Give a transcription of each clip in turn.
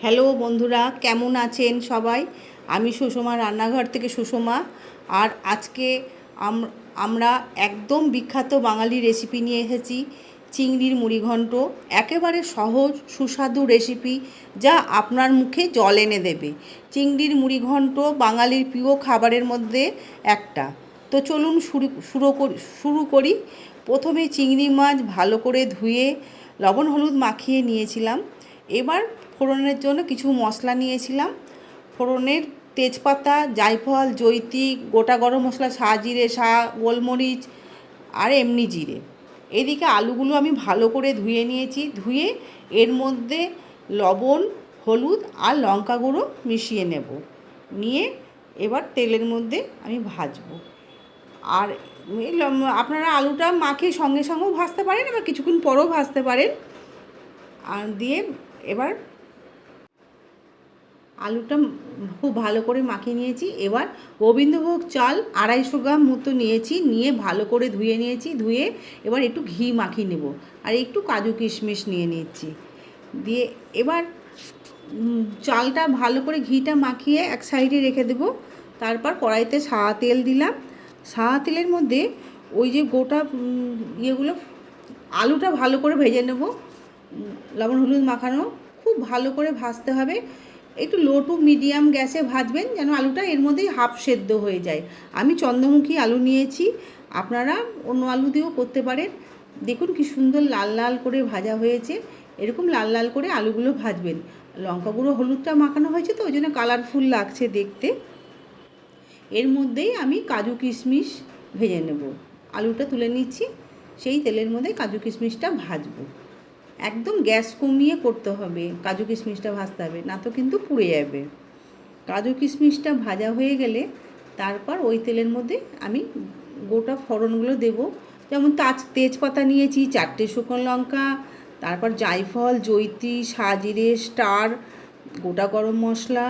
Hello বন্ধুরা, কেমন আছেন সবাই? আমি সুষমা, রান্নাঘর থেকে সুষমা। আর আজকে আম- আমরা একদম বিখ্যাত বাঙালি রেসিপি নিয়ে এসেছি, চিংড়ির মুড়িঘণ্ট একেবারে সহজ, সুস্বাদু রেসিপি যা আপনার মুখে জল এনে দেবে। চিংড়ির মুড়িঘণ্ট বাঙালির প্রিয় খাবারের মধ্যে একটা। তো চলুন শুরু শুরু করি শুরু করি। প্রথমে চিংড়ি মাছ ভালো করে ধুয়ে লবণ হলুদ মাখিয়ে নিয়েছিলাম। এবার ফোড়নের জন্য কিছু মশলা নিয়েছিলাম। ফোড়নের তেজপাতা, জায়ফল জৈতিক গোটা গরম মশলা সা জিরে সা গোলমরিচ আর এমনি জিরে। এদিকে আলুগুলো আমি ভালো করে ধুয়ে নিয়েছি। ধুয়ে এর মধ্যে লবণ, হলুদ আর লঙ্কা গুঁড়ো মিশিয়ে নেব। নিয়ে এবার তেলের মধ্যে আমি ভাজবো। আর আপনারা আলুটা মাখে সঙ্গে সঙ্গেও ভাজতে পারেন এবার কিছুক্ষণ পরেও ভাজতে পারেন। আর দিয়ে এবার আলুটা খুব ভালো করে মাখিয়ে নিয়েছি। এবার গোবিন্দভোগ চাল আড়াইশো গ্রাম মতো নিয়েছি, নিয়ে ভালো করে ধুয়ে নিয়েছি, ধুয়ে এবার একটু ঘি মাখিয়ে নেব। আর একটু কাজু কিশমিশ নিয়ে নিচ্ছি দিয়ে এবার চালটা ভালো করে ঘিটা মাখিয়ে এক সাইডে রেখে দেবো। তারপর কড়াইতে সাদা তেল দিলাম। সাদা তেলের মধ্যে ওই যে গোটা ইয়েগুলো, আলুটা ভালো করে ভেজে নেব। লবণ, হলুদ মাখানো, খুব ভালো করে ভাজতে হবে। একটু লো টু মিডিয়াম গ্যাসে ভাজবেন যেন আলুটা এর মধ্যেই হাফ সেদ্ধ হয়ে যায়। আমি চন্দ্রমুখী আলু নিয়েছি, আপনারা অন্য আলু দিয়েও করতে পারেন। দেখুন কি সুন্দর লাল লাল করে ভাজা হয়েছে। এরকম লাল লাল করে আলুগুলো ভাজবেন। লঙ্কা গুঁড়ো, হলুদটা মাখানো হয়েছে তো, ওই জন্য কালারফুল লাগছে দেখতে। এর মধ্যেই আমি কাজু কিশমিশ ভেজে নেব। আলুটা তুলে নিচ্ছি, সেই তেলের মধ্যে কাজু কিশমিশটা ভাজবো। একদম গ্যাস কমিয়ে করতে হবে। কাজু কিশমিশটা ভাজতে হবে, না তো কিন্তু পুড়ে যাবে। কাজু কিশমিশটা ভাজা হয়ে গেলে তারপর ওই তেলের মধ্যে আমি গোটা ফোড়নগুলো দেব। যেমন তাজ, তেজপাতা নিয়েছি, চারটে শুকনো লঙ্কা, তারপর জায়ফল জৈত্রী সাজিরে, স্টার, গোটা গরম মশলা,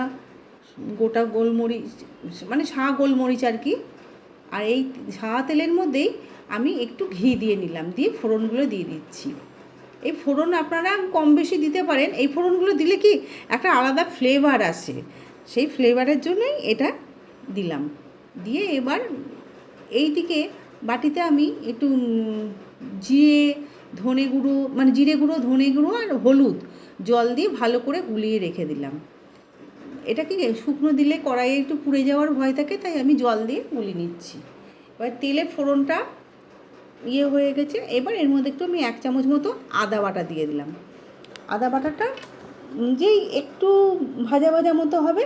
গোটা গোলমরিচ মানে সা গোলমরিচ আর কি। আর এই সাদা তেলের মধ্যেই আমি একটু ঘি দিয়ে নিলাম, দিয়ে ফোড়নগুলো দিয়ে দিচ্ছি। এই ফোড়ন আপনারা কম বেশি দিতে পারেন। এই ফোড়নগুলো দিলে কি একটা আলাদা ফ্লেভার আসে। সেই ফ্লেভারের জন্যই এটা দিলাম। দিয়ে এবার এইদিকে বাটিতে আমি একটু জিরে, ধনে গুঁড়ো মানে জিরে গুঁড়ো, ধনে গুঁড়ো আর হলুদ জল দিয়ে ভালো করে গুলিয়ে রেখে দিলাম। এটা কি শুকনো দিলে কড়াইয়ে একটু পুড়ে যাওয়ার ভয় থাকে, তাই আমি জল দিয়ে গুলি নিচ্ছি। এবার তেলে ফোড়নটা ইয়ে হয়ে গেছে। এবার এর মধ্যে একটু আমি এক চামচ মতো আদা বাটা দিয়ে দিলাম। আদা বাটাটা যেই একটু ভাজা ভাজা মতো হবে,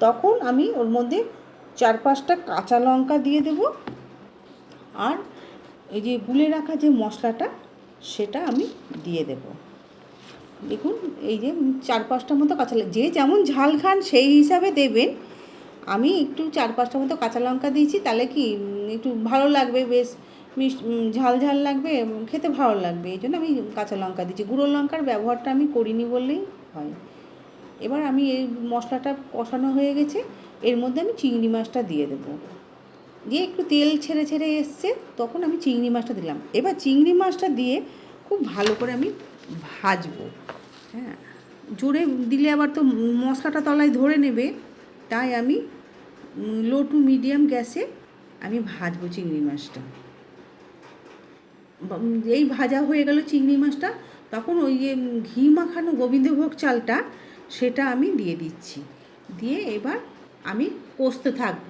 তখন আমি ওর মধ্যে চার পাঁচটা কাঁচা লঙ্কা দিয়ে দেব। আর এই যে গুলে রাখা যে মশলাটা, সেটা আমি দিয়ে দেব। দেখুন, এই যে চার পাঁচটা মতো কাঁচা যে যেমন ঝাল খান সেই হিসাবে দেবেন। আমি একটু চার পাঁচটা মতো কাঁচা লঙ্কা দিয়েছি, তাহলে কি, একটু ভালো লাগবে, বেশ উম, ঝাল ঝাল লাগবে খেতে ভালো লাগবে এই জন্য আমি কাঁচা লঙ্কা দিচ্ছি গুঁড়ো লঙ্কার ব্যবহারটা আমি করিনি বললেই হয়। এবার আমি এই মশলাটা কষানো হয়ে গেছে এর মধ্যে আমি চিংড়ি মাছটা দিয়ে দেবো। দিয়ে একটু তেল ছেড়ে ছেড়ে এসছে তখন আমি চিংড়ি মাছটা দিলাম। এবার চিংড়ি মাছটা দিয়ে খুব ভালো করে আমি ভাজবো। হ্যাঁ জোরে দিলে আবার তো মশলাটা তলায় ধরে নেবে তাই আমি লো টু মিডিয়াম গ্যাসে আমি ভাজবো চিংড়ি মাছটা। এই ভাজা হয়ে গেল চিংড়ি মাছটা, তখন ওই যে ঘি মাখানো গোবিন্দভোগ চালটা, সেটা আমি দিয়ে দিচ্ছি। দিয়ে এবার আমি কষতে থাকব।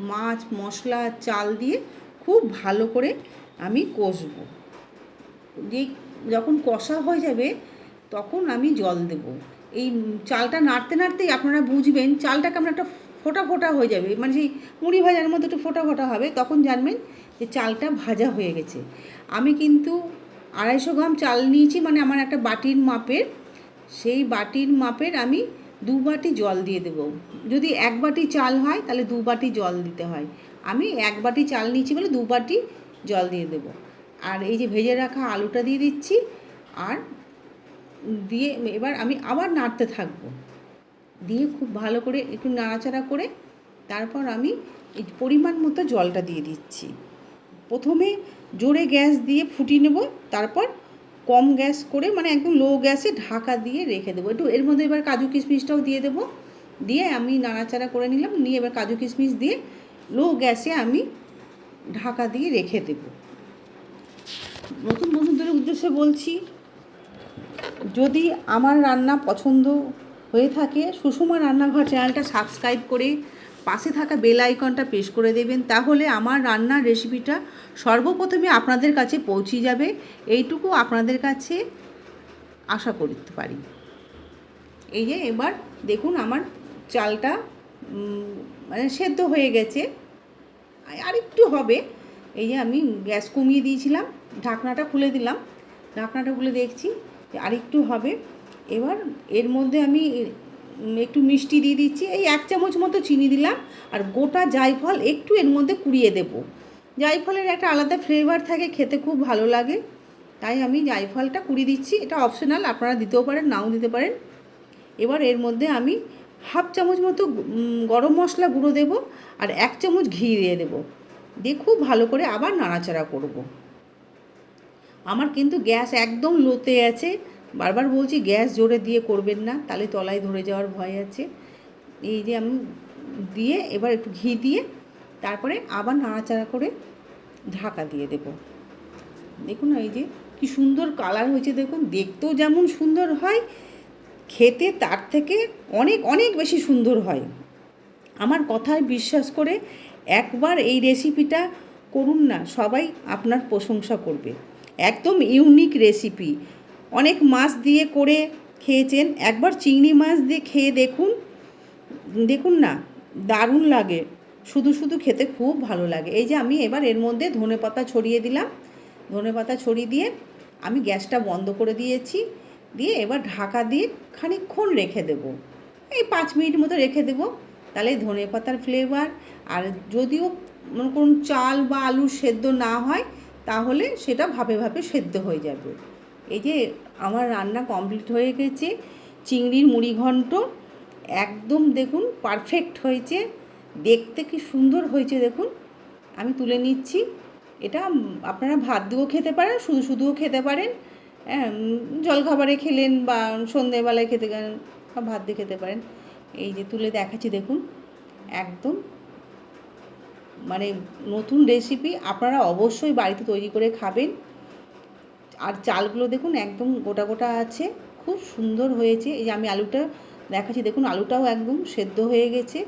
মাছ, মশলা, চাল দিয়ে খুব ভালো করে আমি কষবো। যেই যখন কষা হয়ে যাবে, তখন আমি জল দেব। এই চালটা নাড়তে নাড়তেই আপনারা বুঝবেন, চালটা কেমন একটা ফোটা ফোটা হয়ে যাবে। মানে সেই মুড়ি ভাজার মতো একটু ফোটা ফোটা হবে, তখন জানবেন যে চালটা ভাজা হয়ে গেছে। আমি কিন্তু আড়াইশো গ্রাম চাল নিয়েছি মানে আমার একটা বাটির মাপের। সেই বাটির মাপের আমি দু বাটি জল দিয়ে দেবো। যদি এক বাটি চাল হয়, তাহলে দু বাটি জল দিতে হয়। আমি এক বাটি চাল নিয়েছি বলে দু বাটি জল দিয়ে দেবো। আর এই যে ভেজে রাখা আলুটা দিয়ে দিচ্ছি, আর দিয়ে এবার আমি আবার নাড়তে থাকব। দিয়ে খুব ভালো করে একটু নাড়াচাড়া করে তারপর আমি এই পরিমাণ মতো জলটা দিয়ে দিচ্ছি। প্রথমে জোরে গ্যাস দিয়ে ফুটিয়ে নেব, তারপর কম গ্যাস করে মানে একদম লো গ্যাসে ঢাকা দিয়ে রেখে দেবো। একটু এর মধ্যে এবার কাজু কিশমিশটাও দিয়ে দেবো। দিয়ে আমি নাড়াচাড়া করে নিলাম, নিয়ে এবার কাজু কিশমিশ দিয়ে লো গ্যাসে আমি ঢাকা দিয়ে রেখে দেবো। নতুন বন্ধুদের উদ্দেশ্যে বলছি, যদি আমার রান্না পছন্দ হয়ে থাকে। সুষমা রান্নাঘর চ্যানেলটা সাবস্ক্রাইব করে পাশে থাকা বেল আইকনটা প্রেস করে দেবেন। তাহলে আমার রান্নার রেসিপিটা সর্বপ্রথমে আপনাদের কাছে পৌঁছে যাবে। এইটুকু আপনাদের কাছে আশা করতে পারি। এই যে এবার দেখুন আমার চালটা মানে সেদ্ধ হয়ে গেছে। আর একটু হবে। এই যে আমি গ্যাস কমিয়ে দিয়েছিলাম। ঢাকনাটা খুলে দিলাম। ঢাকনাটা খুলে দেখছি যে আরেকটু হবে। এবার এর মধ্যে আমি একটু মিষ্টি দিয়ে দিচ্ছি। এই এক চামচ মতো চিনি দিলাম আর গোটা জায়ফল একটু এর মধ্যে কুড়িয়ে দেব। জায়ফলের একটা আলাদা ফ্লেভার থাকে, খেতে খুব ভালো লাগে। তাই আমি জায়ফলটা কুড়িয়ে দিচ্ছি। এটা অপশনাল আপনারা দিতেও পারেন, নাও দিতে পারেন। এবার এর মধ্যে আমি হাফ চামচ মতো গরম মশলা গুঁড়ো দেব আর এক চামচ ঘি দিয়ে দেব। দিয়ে খুব ভালো করে আবার নাড়াচাড়া করব। আমার কিন্তু গ্যাস একদম লোতে আছে। বারবার বলছি, গ্যাস জোরে দিয়ে করবেন না তাহলে তলায় ধরে যাওয়ার ভয় আছে। এই যে আমি দিয়ে এবার একটু ঘি দিয়ে তারপরে আবার নাড়াচাড়া করে ঢাকা দিয়ে দেব। দেখুন এই যে কি সুন্দর কালার হয়েছে, দেখুন, দেখতেও যেমন সুন্দর হয়, খেতে তার থেকে অনেক অনেক বেশি সুন্দর হয়। আমার কথায় বিশ্বাস করে একবার এই রেসিপিটা করুন না, সবাই আপনার প্রশংসা করবে। একদম ইউনিক রেসিপি। অনেক মাছ দিয়ে করে খেয়েছেন। একবার চিংড়ি মাছ দিয়ে খেয়ে দেখুন। দেখুন না, দারুণ লাগে। শুধু শুধু খেতে খুব ভালো লাগে। এই যে আমি এবার এর মধ্যে ধনে পাতা ছড়িয়ে দিলাম। ধনে পাতা ছড়িয়ে দিয়ে আমি গ্যাসটা বন্ধ করে দিয়েছি। দিয়ে এবার ঢাকা দিয়ে খানিকক্ষণ রেখে দেব। এই পাঁচ মিনিট মতো রেখে দেব। তাহলে ধনে পাতার ফ্লেভার আর যদিও মনে করুন চাল বা আলু সেদ্ধ না হয়, তাহলে সেটা ভাপে ভাপে সেদ্ধ হয়ে যাবে। এই যে আমার রান্না কমপ্লিট হয়ে গেছে, চিংড়ির মুড়ি ঘন্ট একদম দেখুন পারফেক্ট হয়েছে, দেখতে কি সুন্দর হয়েছে দেখুন। আমি তুলে নিচ্ছি, এটা আপনারা ভাত দিয়েও খেতে পারেন, শুধু শুধুও খেতে পারেন হ্যাঁ জলখাবারে খেলেন বা সন্ধেবেলায় খেতে গেলেন বা ভাত দিয়ে খেতে পারেন। এই যে তুলে দেখাচ্ছি দেখুন, একদম মানে নতুন রেসিপি আপনারা অবশ্যই বাড়িতে তৈরি করে খাবেন। আর চালগুলো দেখুন, একদম গোটা গোটা আছে। খুব সুন্দর হয়েছে। এই যে আমি আলুটা দেখাচ্ছি, দেখুন আলুটাও একদম সেদ্ধ হয়ে গেছে।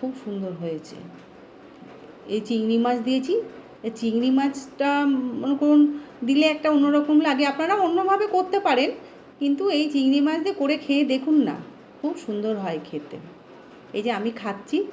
খুব সুন্দর হয়েছে। এই চিংড়ি মাছ দিয়েছি। এই চিংড়ি মাছটা, মনে করুন, দিলে একটা অন্যরকম লাগে। আপনারা অন্যভাবে করতে পারেন, কিন্তু এই চিংড়ি মাছ দিয়ে করে খেয়ে দেখুন না। খুব সুন্দর হয় খেতে। এই যে আমি খাচ্ছি।